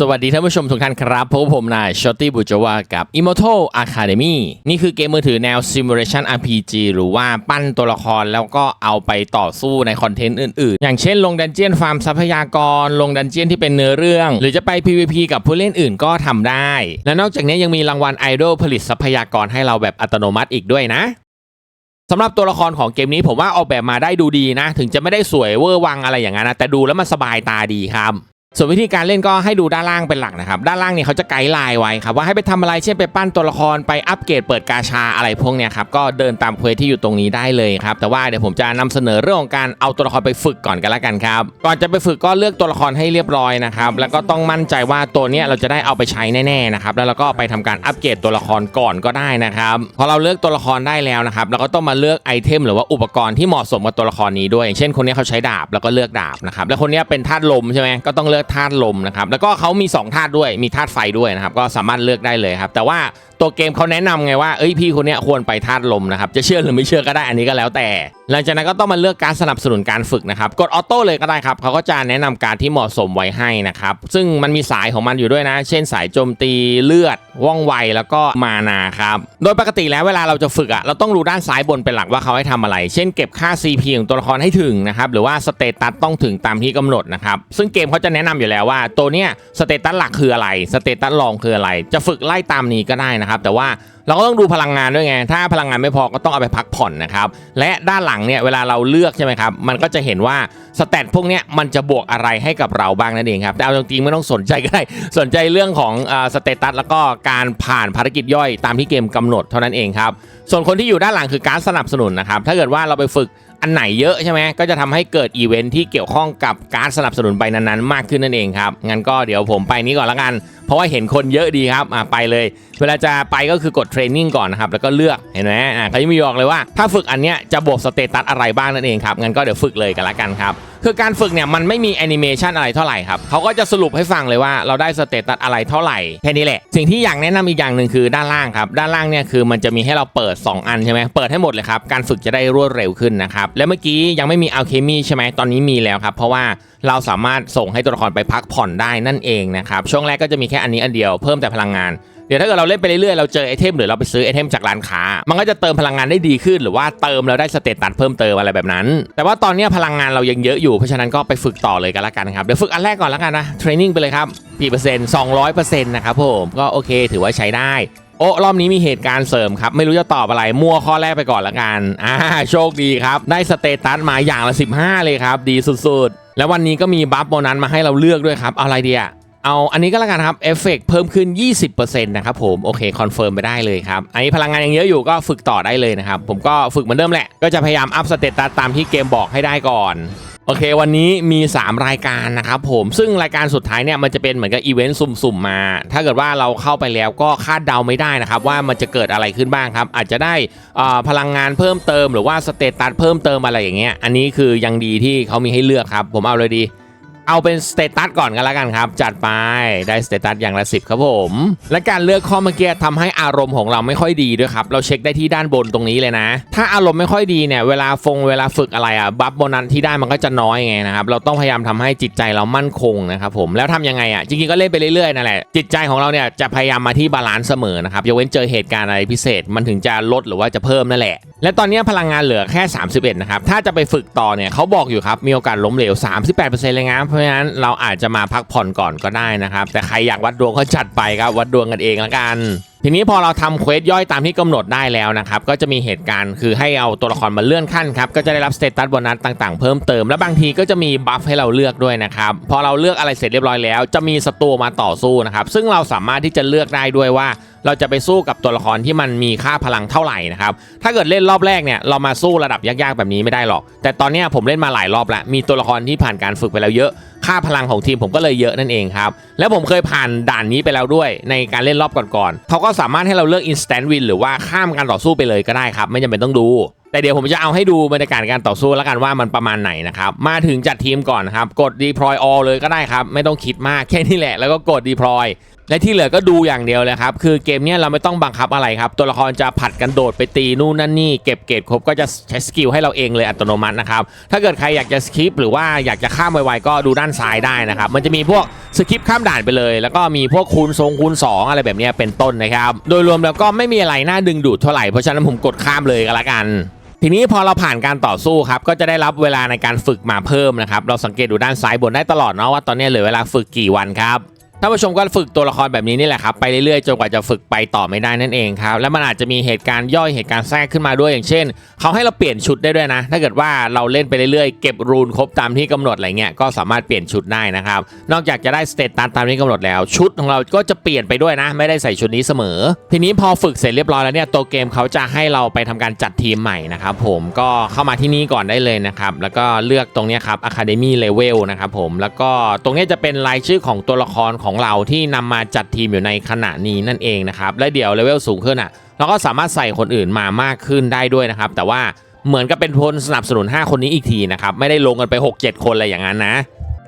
สวัสดีท่านผู้ชมทุกท่านครับพบผมนายชอตตี้บุจวากับ Immortal Academy นี่คือเกมมือถือแนว Simulation RPG หรือว่าปั้นตัวละครแล้วก็เอาไปต่อสู้ในคอนเทนต์อื่น ๆ อย่างเช่นลงดันเจียนฟาร์มทรัพยากร ลงดันเจียนที่เป็นเนื้อเรื่อง หรือจะไป PVP กับผู้เล่นอื่นก็ทำได้ และนอกจากนี้ยังมีรางวัลไอดอลผลิตทรัพยากรให้เราแบบอัตโนมัติอีกด้วยนะสำหรับตัวละครของเกมนี้ผมว่าออกแบบมาได้ดูดีนะ ถึงจะไม่ได้สวยเวอร์วังอะไรอย่างนั้นนะแต่ดูแล้วมันสบายตาดีครับ ส่วนวิธีการเล่นก็ให้ดูด้านล่างเป็นหลักนะครับ ด้านล่างเนี่ยเขาจะไกด์ไลน์ไว้ครับว่าให้ไปทำอะไรเช่นไปปั้นตัวละครไปอัปเกรดเปิดกาชาอะไรพวกเนี้ยครับก็เดินตามเควสที่อยู่ตรงนี้ได้เลยครับแต่ว่าเดี๋ยวผมจะนำเสนอเรื่องของการเอาตัวละครไปฝึกก่อนกันละกันครับก่อนจะไปฝึกก็เลือกตัวละครให้เรียบร้อยนะครับแล้วก็ต้องมั่นใจว่าตัวเนี้ยเราจะได้เอาไปใช้แน่ๆนะครับแล้วเราก็ไปทำการอัปเกรดตัวละครก่อนก็ได้นะครับพอเราเลือกตัวละครได้แล้วนะครับเราก็ต้องมาเลือกไอเทมหรือว่าอุปกรณ์ที่เหมาะสมกับตัวละครนี้ด้วยอย่างเช่นคนนี้เขาใช้ดาบแล้วก็เลือกดาบนะครับแล้วคนนี้เป็นธาตุลมใช่ไหมก็ต้องเลือกธาตุลมนะครับแล้วก็เขามี2ธาตุด้วยมีธาตุไฟด้วยนะครับก็สามารถเลือกได้เลยครับแต่ว่าตัวเกมเขาแนะนำไงว่าเอ้ยพี่คนนี้ควรไปธาตุลมนะครับจะเชื่อหรือไม่เชื่อก็ได้อันนี้ก็แล้วแต่ หลังจากนั้นก็ต้องมาเลือกการสนับสนุนการฝึกนะครับ กดออโต้เลยก็ได้ครับเขาก็จะแนะนำการที่เหมาะสมไว้ให้นะครับ ซึ่งมันมีสายของมันอยู่ด้วยนะ เช่นสายโจมตีเลือดว่องไวแล้วก็มานาครับ โดยปกติแล้วเวลาเราจะฝึกอะเราต้องดูด้านซ้ายบนเป็นหลักว่าเขาให้ทำอะไร เช่นเก็บค่า CP ของตัวละครให้ถึงนะครับหรือว่าสเตตัสต้องถึงตามที่กำหนดนะครับซึ่งเกมเขาจะแนะนำอยู่แล้วว่า ตัวเนี้ยสเตตัสหลักคืออะไรสเตตัสรองคืออะไร จะฝึกไล่ตามนี้ก็ได้นะครับแต่ว่า เราก็ต้องดูพลังงานด้วยไง ถ้าพลังงานไม่พอก็ต้องเอาไปพักผ่อนนะครับ และด้านหลังเนี่ยเวลาเราเลือกใช่ไหมครับ มันก็จะเห็นว่าสแตทพวกเนี้ยมันจะบวกอะไรให้กับเราบ้างนั่นเองครับ แต่เอาจริงๆไม่ต้องสนใจก็ได้ สนใจเรื่องของสเตตัสแล้วก็การผ่านภารกิจย่อยตามที่เกมกำหนดเท่านั้นเองครับ ส่วนคนที่อยู่ด้านหลังคือการสนับสนุนนะครับ ถ้าเกิดว่าเราไปฝึกอันไหนเยอะใช่ไหมก็จะทำให้เกิดอีเวนท์ที่เกี่ยวข้องกับการสนับสนุนไปนั้นๆ มากขึ้นนั่นเองครับ งั้นก็เดี๋ยวผมไปนี้ก่อนละกัน เพราะว่าเห็นคนเยอะดีครับอะไปเลย เวลาจะไปก็คือกดเทรนนิ่งก่อนนะครับแล้วก็เลือกเห็นไหมอะเขาจะมีบอกเลยว่าถ้าฝึกอันเนี้ยจะบวกสเตตัสอะไรบ้างนั่นเองครับงั้นก็เดี๋ยวฝึกเลยกันละกันครับคือการฝึกเนี่ยมันไม่มีแอนิเมชันอะไรเท่าไหร่ครับเขาก็จะสรุปให้ฟังเลยว่าเราได้สเตตัสอะไรเท่าไหร่แค่นี้แหละสิ่งที่อยากแนะนำอีกอย่างหนึ่งคือด้านล่างครับด้านล่างเนี่ยคือมันจะมีให้เราเปิด 2 อันใช่ไหมเปิดให้หมดเลยครับการฝึกจะได้รวดเร็วขึ้นนะครับและเมื่อกี้ยังไม่มีอัลเคมีใช่ไหมตอนนี้มีแล้วครับเพราะว่าเราสามารถส่งให้ตัวละครไปพักผ่อนได้นั่นเองนะครับ ช่วงแรกก็จะมีแค่อันนี้อันเดียวเพิ่มแต่พลังงาน เดี๋ยวถ้าเกิดเราเล่นไปเรื่อยๆ เราเจอไอเทมหรือเราไปซื้อไอเทมจากร้านค้า มันก็จะเติมพลังงานได้ดีขึ้น หรือว่าเติมแล้วได้สเตตัสเพิ่มเติมอะไรแบบนั้น แต่ว่าตอนนี้พลังงานเรายังเยอะอยู่ เพราะฉะนั้นก็ไปฝึกต่อเลยกันละกันครับ เดี๋ยวฝึกอันแรกก่อนละกันนะ เทรนนิ่งไปเลยครับ กี่เปอร์เซ็นต์สองร้อยเปอร์เซ็นต์นะครับผม ก็โอเค ถือว่าใช้ได้ โอ้รอบนี้มีเหตุการณ์เสริมครับ ไม่รู้จะตอบอะไร มั่วข้อแรกไปก่อนละกันอ่าโชคดีครับ ได้สเตตัสมาอย่างละ 15 เลยครับ ดีสุดๆ แล้ววันนี้ก็มีบัฟโบนัสมาให้เราเลือกด้วยครับเอาอะไรดีอะเอาอันนี้ก็แล้วกันครับเอฟเฟกเพิ่มขึ้น 20%นะครับผมโอเคคอนเฟิร์มไปได้เลยครับ อันนี้พลังงานยังเยอะอยู่ก็ฝึกต่อได้เลยนะครับ ผมก็ฝึกเหมือนเดิมแหละ ก็จะพยายามอัพสเตตัสตามที่เกมบอกให้ได้ก่อน โอเค วันนี้มี 3 รายการนะครับผมซึ่งรายการสุดท้ายเนี่ยมันจะเป็นเหมือนกับอีเวนต์สุ่มๆมา ถ้าเกิดว่าเราเข้าไปแล้วก็คาดเดาไม่ได้นะครับ ว่ามันจะเกิดอะไรขึ้นบ้างครับ อาจจะได้อ่าพลังงานเพิ่มเติมหรือว่าสเตตัสเพิ่มเติมอะไรอย่างเงี้ยอันนี้คือยังดีที่เขามีให้เลือกครับ ผมเอาเลยดี เอาเป็นสเตตัสก่อนกันแล้วกันครับ จัดไปได้สเตตัสอย่างละสิบครับผม และการเลือกข้อเมื่อกี้ทำให้อารมณ์ของเราไม่ค่อยดีด้วยครับ เราเช็คได้ที่ด้านบนตรงนี้เลยนะ ถ้าอารมณ์ไม่ค่อยดีเนี่ยเวลาฟงเวลาฝึกอะไรอะบัฟโบนัสที่ได้มันก็จะน้อยไงนะครับเราต้องพยายามทำให้จิตใจเรามั่นคงนะครับผมแล้วทำยังไงอะจริงๆก็เล่นไปเรื่อยๆนั่นแหละจิตใจของเราเนี่ยจะพยายามมาที่บาลานซ์เสมอนะครับยกเว้นเจอเหตุการณ์อะไรพิเศษมันถึงจะลดหรือว่าจะเพิ่มนั่นแหละและตอนนี้พลังงานเหลือแค่ 31 นะครับ ถ้าจะไปฝึกต่อเนี่ยเขาบอกอยู่ครับ มีโอกาสล้มเหลว 38%เลยนะเพราะฉะนั้นเราอาจจะมาพักผ่อนก่อนก็ได้นะครับ แต่ใครอยากวัดดวงก็จัดไปครับ วัดดวงกันเองละกันทีนี้พอเราทำเควสย่อยตามที่กำหนดได้แล้วนะครับ ก็จะมีเหตุการณ์คือให้เอาตัวละครมาเลื่อนขั้นครับ ก็จะได้รับสเตตัสโบนัสต่างๆ เพิ่มเติม และบางทีก็จะมีบัฟให้เราเลือกด้วยนะครับ พอเราเลือกอะไรเสร็จเรียบร้อยแล้ว จะมีศัตรูมาต่อสู้นะครับ ซึ่งเราสามารถที่จะเลือกได้ด้วยว่า เราจะไปสู้กับตัวละครที่มันมีค่าพลังเท่าไหร่นะครับ ถ้าเกิดเล่นรอบแรกเนี่ยเรามาสู้ระดับยากๆแบบนี้ไม่ได้หรอก แต่ตอนนี้ผมเล่นมาหลายรอบแล้วมีตัวละครที่ผ่านการฝึกไปแล้วเยอะ ค่าพลังของทีมผมก็เลยเยอะนั่นเองครับ แล้วผมเคยผ่านด่านนี้ไปแล้วด้วย ในการเล่นรอบก่อนๆเขาก็สามารถให้เราเลือก instant win หรือว่าข้ามการต่อสู้ไปเลยก็ได้ครับ ไม่จำเป็นต้องดู แต่เดี๋ยวผมจะเอาให้ดูบรรยากาศการต่อสู้แล้วกันว่ามันประมาณไหนนะครับ มาถึงจัดทีมก่อนนะครับ กด deploy all เลยก็ได้ครับ ไม่ต้องคิดมากแค่นี้แหละ แล้วก็กด deploy และที่เหลือก็ดูอย่างเดียวเลยครับ คือเกมนี้เราไม่ต้องบังคับอะไรครับ ตัวละครจะผัดกันโดดไปตีนู่นนั่นนี่ เก็บเกรดครบก็จะใช้สกิลให้เราเองเลยอัตโนมัตินะครับ ถ้าเกิดใครอยากจะสคิปหรือว่าอยากจะข้ามไวๆก็ดูด้านซ้ายได้นะครับ มันจะมีพวกสคิปข้ามด่านไปเลย แล้วก็มีพวกคูณทรงคูณ 2 อะไรแบบนี้เป็นต้นนะครับ โดยรวมแล้วก็ไม่มีอะไรน่าดึงดูดเท่าไหร่ เพราะฉะนั้นผมกดข้ามเลยก็แล้วกัน ทีนี้พอเราผ่านการต่อสู้ครับก็จะได้รับเวลาในการฝึกมาเพิ่มนะครับเราสังเกตดูด้านซ้ายบนได้ตลอดเนาะว่าตอนนี้เหลือเวลาฝึกกี่วันครับ ท่านผู้ชมก็ฝึกตัวละครแบบนี้นี่แหละครับไปเรื่อยๆจนกว่าจะฝึกไปต่อไม่ได้นั่นเองครับแล้วมันอาจจะมีเหตุการณ์ย่อยเหตุการณ์แทรกขึ้นมาด้วยอย่างเช่นเขาให้เราเปลี่ยนชุดได้ด้วยนะ ถ้าเกิดว่าเราเล่นไปเรื่อยๆเก็บรูนครบตามที่กำหนดอะไรเงี้ยก็สามารถเปลี่ยนชุดได้นะครับนอกจากจะได้สเตตัสตามที่กำหนดแล้วชุดของเราก็จะเปลี่ยนไปด้วยนะ ไม่ได้ใส่ชุดนี้เสมอ ทีนี้พอฝึกเสร็จเรียบร้อยแล้วเนี่ยตัวเกมเขาจะให้เราไปทำการจัดทีมใหม่นะครับผมก็เข้ามาที่นี่ก่อนได้เลยนะครับแล้วก็เลือกตรงนี้ครับ Academy Level นะครับผมแล้วก็ตรงเนี้จะเป็นรายชื่อของตัวละครของเราที่นำมาจัดทีมอยู่ในขณะนี้นั่นเองนะครับ และเดี๋ยวเลเวลสูงขึ้นอะเราก็สามารถใส่คนอื่นมามากขึ้นได้ด้วยนะครับ แต่ว่าเหมือนกับเป็นพลสนับสนุน 5 คนนี้อีกทีนะครับ ไม่ได้ลงกันไป 6-7 คนอะไรอย่างนั้นนะ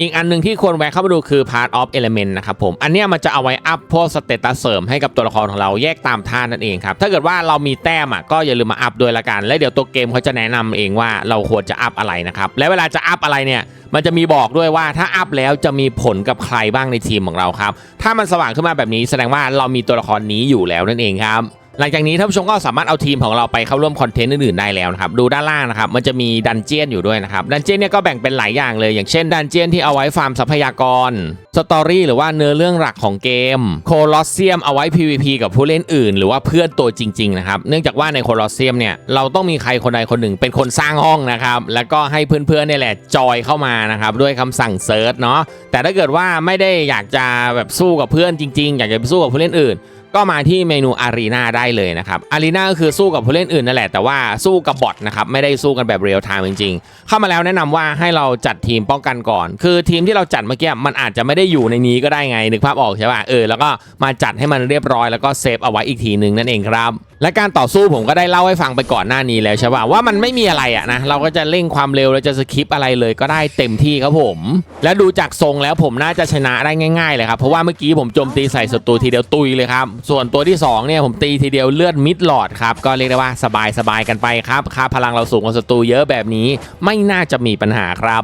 อีกอันหนึ่งที่ควรแวะเข้ามาดูคือ part of element นะครับผม อันเนี้ยมันจะเอาไว้อัพพวกสเตตัสเสริมให้กับตัวละครของเราแยกตามท่านั่นเองครับ ถ้าเกิดว่าเรามีแต้มอะก็อย่าลืมมาอัพด้วยละกัน และเดี๋ยวตัวเกมเขาจะแนะนำเองว่าเราควรจะอัพอะไรนะครับ และเวลาจะอัพอะไรเนี่ยมันจะมีบอกด้วยว่าถ้าอัพแล้วจะมีผลกับใครบ้างในทีมของเราครับ ถ้ามันสว่างขึ้นมาแบบนี้แสดงว่าเรามีตัวละครนี้อยู่แล้วนั่นเองครับ หลังจากนี้ท่านผู้ชมก็สามารถเอาทีมของเราไปเข้าร่วมคอนเทนต์อื่นๆได้แล้วนะครับดูด้านล่างนะครับมันจะมีดันเจียนอยู่ด้วยนะครับดันเจียนเนี่ยก็แบ่งเป็นหลายอย่างเลย อย่างเช่นดันเจียนที่เอาไว้ฟาร์มทรัพยากร สตอรี่หรือว่าเนื้อเรื่องหลักของเกมโคลอสเซียมเอาไว้ PVP กับผู้เล่นอื่น หรือว่าเพื่อนตัวจริงๆนะครับเนื่องจากว่าในโคลอสเซียมเนี่ยเราต้องมีใครคนใดคนหนึ่งเป็นคนสร้างห้องนะครับแล้วก็ให้เพื่อนๆเนี่ยแหละจอยเข้ามานะครับด้วยคำสั่งเซิร์ชเนาะแต่ถ้าเกิดว่าไม่ได้อยากจะแบบสู้กับเพื่อนจริงๆ อยากจะไปสู้กับผู้เล่นอื่นก็มาที่เมนูอารีนาได้เลยนะครับอารีนาก็คือสู้กับผู้เล่นอื่นนั่นแหละ แต่ว่าสู้กับบอทนะครับ ไม่ได้สู้กันแบบเรียลไทม์จริงๆ เข้ามาแล้วแนะนำว่าให้เราจัดทีมป้องกันก่อน คือทีมที่เราจัดเมื่อกี้มันอาจจะไม่ได้อยู่ในนี้ก็ได้ไงนึกภาพออกใช่ป่ะเออแล้วก็มาจัดให้มันเรียบร้อยแล้วก็เซฟเอาไว้อีกทีหนึ่งนั่นเองครับ และการต่อสู้ผมก็ได้เล่าให้ฟังไปก่อนหน้านี้แล้วใช่ป่ะว่ามันไม่มีอะไรอะนะเราก็จะเร่งความเร็วเราจะสคิปอะไรเลยก็ได้เต็มที่ครับผม และดูจากทรงแล้วผมน่าจะชนะได้ง่ายๆเลยครับเพราะว่าเมื่อกี้ผมโจมตีใส่ศัตรูทีเดียวตุยเลยครับส่วนตัวที่สองเนี่ยผมตีทีเดียวเลือดมิดหลอดครับก็เรียกได้ว่าสบายๆกันไปครับค่าพลังเราสูงกว่าศัตรูเยอะแบบนี้ ไม่น่าจะมีปัญหาครับ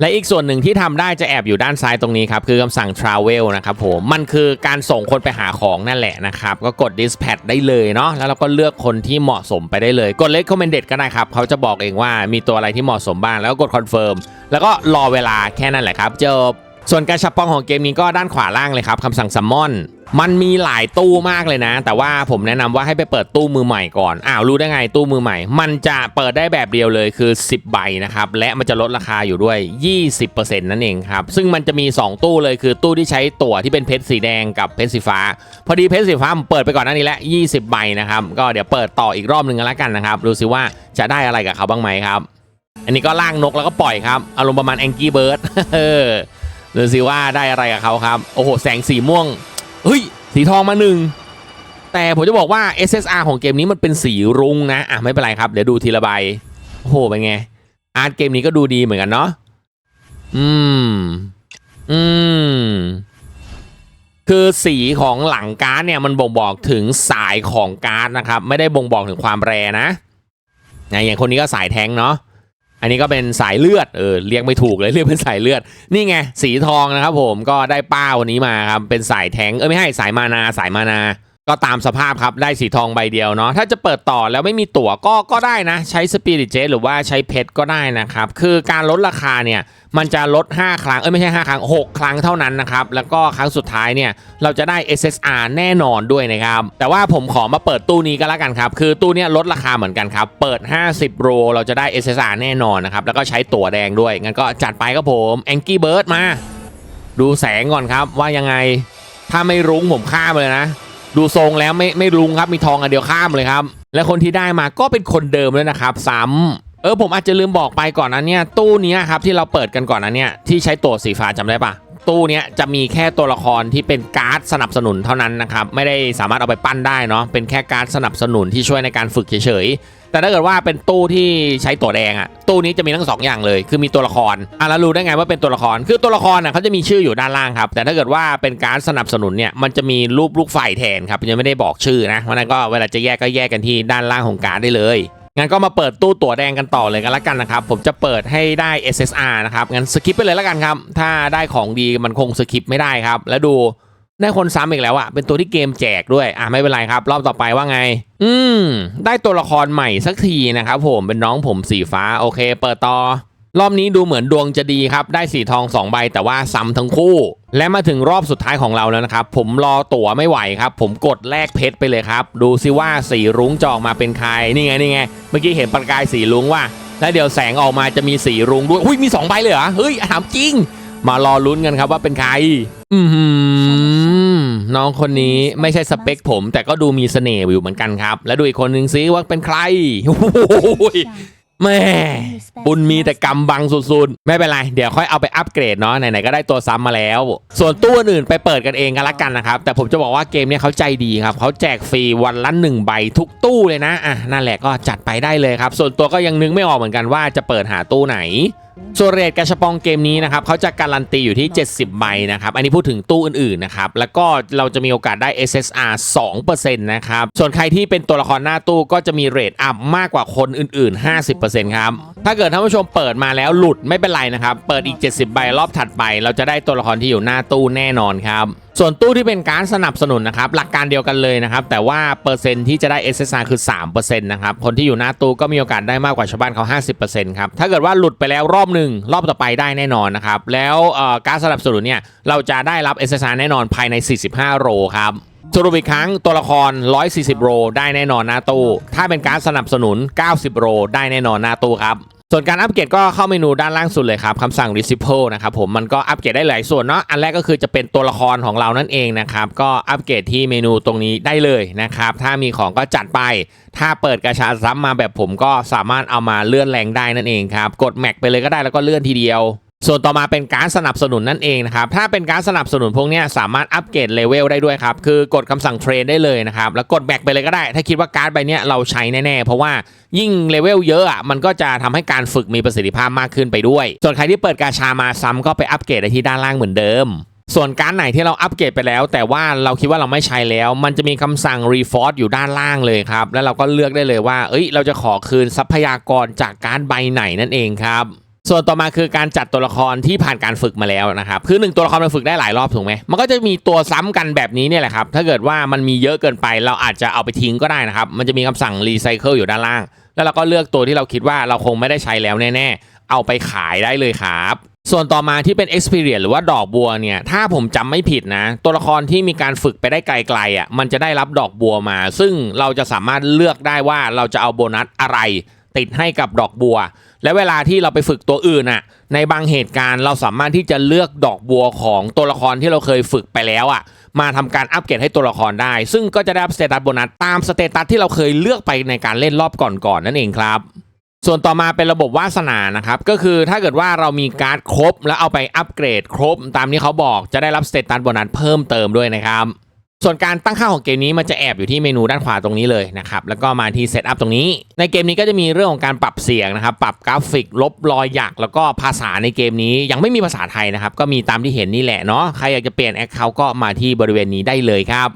และอีกส่วนหนึ่งที่ทำได้จะแอบอยู่ด้านซ้ายตรงนี้ครับ คือคำสั่ง travel นะครับผม มันคือการส่งคนไปหาของนั่นแหละนะครับ ก็กด dispatch ได้เลยเนาะแล้วเราก็เลือกคนที่เหมาะสมไปได้เลย กด recommended ก็ได้ครับ เขาจะบอกเองว่ามีตัวอะไรที่เหมาะสมบ้างแล้วก็กด confirm แล้วก็รอเวลาแค่นั้นแหละครับจบ ส่วนการชับปองของเกมนี้ก็ด้านขวาล่างเลยครับคำสั่ง summon มันมีหลายตู้มากเลยนะ แต่ว่าผมแนะนำว่าให้ไปเปิดตู้มือใหม่ก่อนอ้าวรู้ได้ไงตู้มือใหม่ มันจะเปิดได้แบบเดียวเลยคือ 10 ใบนะครับและมันจะลดราคาอยู่ด้วย 20%นั่นเองครับซึ่งมันจะมี 2 ตู้เลยคือตู้ที่ใช้ตั๋วที่เป็นเพชรสีแดงกับเพชรสีฟ้า พอดีเพชรสีฟ้าผมเปิดไปก่อนหน้านี้แล้ว20 ใบนะครับก็เดี๋ยวเปิดต่ออีกรอบหนึ่งแล้วกันนะครับดูสิว่าจะได้อะไรกับเขาบ้างไหมครับ อันนี้ก็ล่างนกแล้วก็ปล่อยครับอารมณ์ประมาณแองกี้เบิร์ด ดูสิว่าได้อะไรกับเขาครับ โอ้โห แสงสีม่วงเฮ้ย สีทองมาหนึ่ง แต่ผมจะบอกว่า SSR ของเกมนี้มันเป็นสีรุ้งนะ อะ ไม่เป็นไรครับ เดี๋ยวดูทีละใบ โอ้โห เป็นไง อาร์ตเกมนี้ก็ดูดีเหมือนกันเนาะ อืม อืม คือสีของหลังการ์ดเนี่ยมันบ่งบอกถึงสายของการ์ดนะครับ ไม่ได้บ่งบอกถึงความแรนะนะอย่างคนนี้ก็สายแทงเนาะ อันนี้ก็เป็นสายเลือดเออเรียกไม่ถูกเลยเรียกเป็นสายเลือด นี่ไงสีทองนะครับผมก็ได้ป้าวันนี้มาครับเป็นสายแทงเออไม่ให้สายมานาสายมานา ก็ตามสภาพครับ ได้สีทองใบเดียวเนาะถ้าจะเปิดต่อแล้วไม่มีตั๋วก็ก็ได้นะ ใช้สปิริตเจหรือว่าใช้เพชรก็ได้นะครับ คือการลดราคาเนี่ย มันจะลด 5 ครั้ง เอ้ย ไม่ใช่ 5 ครั้ง 6 ครั้งเท่านั้นนะครับ แล้วก็ครั้งสุดท้ายเนี่ย เราจะได้ SSR แน่นอนด้วยนะครับ แต่ว่าผมขอมาเปิดตู้นี้ก็แล้วกันครับ คือตู้เนี้ยลดราคาเหมือนกันครับ เปิด 50 โรเราจะได้ SSR แน่นอนนะครับแล้วก็ใช้ตั๋วแดงด้วยงั้นก็จัดไปครับผมแองกี้เบิร์ดมา ดูแสงก่อนครับว่ายังไงถ้าไม่รุ้งผมข้าเลยนะ ดูทรงแล้วไม่ไม่รุงครับมีทองอันเดียวข้ามเลยครับ และคนที่ได้มาก็เป็นคนเดิมเลยนะครับซ้ำเออผมอาจจะลืมบอกไปก่อนนะเนี่ยตู้นี้ครับที่เราเปิดกันก่อนนะเนี่ยที่ใช้ตัวสีฟ้าจำได้ปะตู้นี้จะมีแค่ตัวละครที่เป็นการ์ดสนับสนุนเท่านั้นนะครับไม่ได้สามารถเอาไปปั้นได้เนาะเป็นแค่การ์ดสนับสนุนที่ช่วยในการฝึกเฉยๆ แต่ถ้าเกิดว่าเป็นตู้ที่ใช้ตัวแดงอะตู้นี้จะมีทั้งสองอย่างเลย คือมีตัวละครอะแล้วรู้ได้ไงว่าเป็นตัวละคร คือตัวละครน่ะเขาจะมีชื่ออยู่ด้านล่างครับ แต่ถ้าเกิดว่าเป็นการสนับสนุนเนี่ย มันจะมีรูปลูกไฟแทนครับยังไม่ได้บอกชื่อนะเพราะนั้นก็เวลาจะแยกก็แยกกันที่ด้านล่างของการได้เลยงั้นก็มาเปิดตู้ตั๋วแดงกันต่อเลยกันละกันนะครับ ผมจะเปิดให้ได้ SSR นะครับ งั้นสคิปไปเลยละกันครับ ถ้าได้ของดีมันคงสคิปไม่ได้ครับ แล้วดู ได้คนซ้ำอีกแล้วอะเป็นตัวที่เกมแจกด้วย อะไม่เป็นไรครับ รอบต่อไปว่าไง อืม ได้ตัวละครใหม่สักทีนะครับผม เป็นน้องผมสีฟ้า โอเค เปิดต่อ รอบนี้ดูเหมือนดวงจะดีครับ ได้สีทอง2ใบแต่ว่าซ้ำทั้งคู่ และมาถึงรอบสุดท้ายของเราแล้วนะครับ ผมรอตั๋วไม่ไหวครับ ผมกดแลกเพชรไปเลยครับ ดูซิว่าสีรุ้งจะออกมาเป็นใคร นี่ไงนี่ไง เมื่อกี้เห็นประกายสีรุ้งว่า แล้วเดี๋ยวแสงออกมาจะมีสีรุ้งด้วย อุ้ยมี2ใบเลยเหรอ เฮ้ยถามจริง มารอลุ้นกันครับว่าเป็นใคร อือหือ น้องคนนี้ไม่ใช่สเปคผม แต่ก็ดูมีเสน่ห์อยู่เหมือนกันครับ แล้วดูอีกคนนึงซิว่าเป็นใครโอ้โหแม่บุญมีแต่กำบังสุดๆ ไม่เป็นไร เดี๋ยวค่อยเอาไปอัปเกรดเนาะไหนๆก็ได้ตัวซ้ำมาแล้ว ส่วนตู้อื่นๆไปเปิดกันเองกันละกันนะครับ แต่ผมจะบอกว่าเกมเนี้ยเขาใจดีครับเขาแจกฟรีวันละหนึ่งใบทุกตู้เลยนะอะนั่นแหละก็จัดไปได้เลยครับ ส่วนตัวก็ยังนึกไม่ออกเหมือนกันว่าจะเปิดหาตู้ไหน ส่วนเรทกระชปองเกมนี้นะครับเขาจะการันตีอยู่ที่ 70ใบนะครับ อันนี้พูดถึงตู้อื่นๆนะครับ แล้วก็เราจะมีโอกาสได้ SSR 2%นะครับ ส่วนใครที่เป็นตัวละครหน้าตู้ก็จะมีเรทอัพมากกว่าคนอื่น ๆ 50%ครับ ถ้าเกิดท่านผู้ชมเปิดมาแล้วหลุดไม่เป็นไรนะครับ เปิดอีก 70 ใบรอบถัดไป เราจะได้ตัวละครที่อยู่หน้าตู้แน่นอนครับส่วนตู้ที่เป็นการสนับสนุนนะครับหลักการเดียวกันเลยนะครับ แต่ว่าเปอร์เซ็นต์ที่จะได้ SSR คือ3%นะครับคนที่อยู่หน้าตู้ก็มีโอกาสได้มากกว่าชาวบ้านเขา 50%ครับถ้าเกิดว่าหลุดไปแล้วรอบอบหนึ่งรอบต่อไปได้แน่นอนนะครับ แล้วการสนับสนุนเนี่ยเราจะได้รับ SSR แน่นอนภายใน 45 โรครับสรุปอีกครั้งตัวละคร 140 โรได้แน่นอนหน้าตู้ ถ้าเป็นการสนับสนุน 90 โรได้แน่นอนหน้าตู้ครับ ส่วนการอัปเกรดก็เข้าเมนูด้านล่างสุดเลยครับคำสั่ง Recipe นะครับผมมันก็อัปเกรดได้หลายส่วนเนาะอันแรกก็คือจะเป็นตัวละครของเรานั่นเองนะครับก็อัปเกรดที่เมนูตรงนี้ได้เลยนะครับถ้ามีของก็จัดไป ถ้าเปิดกระชาซ้ำมาแบบผมก็สามารถเอามาเลื่อนแรงได้นั่นเองครับกดแม็กไปเลยก็ได้แล้วก็เลื่อนทีเดียว ส่วนต่อมาเป็นการสนับสนุนนั่นเองนะครับ ถ้าเป็นการสนับสนุนพวกนี้สามารถอัปเกรดเลเวลได้ด้วยครับ คือกดคำสั่งเทรนได้เลยนะครับ แล้วกดแบกไปเลยก็ได้ ถ้าคิดว่าการ์ดใบนี้เราใช้แน่ๆ เพราะว่ายิ่งเลเวลเยอะอะ มันก็จะทำให้การฝึกมีประสิทธิภาพมากขึ้นไปด้วย ส่วนใครที่เปิดกาชามาซ้ำก็ไปอัปเกรดได้ที่ด้านล่างเหมือนเดิมส่วนการไหนที่เราอัปเกรดไปแล้ว แต่ว่าเราคิดว่าเราไม่ใช้แล้ว มันจะมีคำสั่ง reforce อยู่ด้านล่างเลยครับ แล้วเราก็เลือกได้เลยว่า เอ้ย เราจะขอคืนทรัพยากรจากการใบไหนนั่นเองครับ ส่วนต่อมาคือการจัดตัวละครที่ผ่านการฝึกมาแล้วนะครับคือหนึ่งตัวละครมันฝึกได้หลายรอบถูกไหมมันก็จะมีตัวซ้ำกันแบบนี้เนี่ยแหละครับถ้าเกิดว่ามันมีเยอะเกินไป เราอาจจะเอาไปทิ้งก็ได้นะครับมันจะมีคำสั่งรีไซเคิลอยู่ด้านล่าง แล้วเราก็เลือกตัวที่เราคิดว่าเราคงไม่ได้ใช้แล้วแน่ๆ เอาไปขายได้เลยครับส่วนต่อมาที่เป็น Experience หรือว่าดอกบัวเนี่ย ถ้าผมจำไม่ผิดนะ ตัวละครที่มีการฝึกไปได้ไกลๆอะ มันจะได้รับดอกบัวมา ซึ่งเราจะสามารถเลือกได้ว่าเราจะเอาโบนัสอะไร ติดให้กับดอกบัว และเวลาที่เราไปฝึกตัวอื่นน่ะในบางเหตุการณ์เราสามารถที่จะเลือกดอกบัวของตัวละครที่เราเคยฝึกไปแล้วอะมาทำการอัปเกรดให้ตัวละครได้ ซึ่งก็จะได้รับสเตตัสโบนัสตามสเตตัสที่เราเคยเลือกไปในการเล่นรอบก่อนๆนั่นเองครับส่วนต่อมาเป็นระบบวาสนานะครับก็คือถ้าเกิดว่าเรามีการ์ดครบ แล้วเอาไปอัปเกรดครบ ตามที่เขาบอกจะได้รับสเตตัสโบนัสเพิ่มเติมด้วยนะครับ ส่วนการตั้งค่าของเกมนี้มันจะแอบอยู่ที่เมนูด้านขวาตรงนี้เลยนะครับแล้วก็มาที่เซตอัพตรงนี้ ในเกมนี้ก็จะมีเรื่องของการปรับเสียงนะครับปรับกราฟิก ลบรอยหยัก แล้วก็ภาษาในเกมนี้ยังไม่มีภาษาไทยนะครับก็มีตามที่เห็นนี่แหละเนาะใครอยากจะเปลี่ยนแอคเคาท์ก็มาที่บริเวณนี้ได้เลยครับ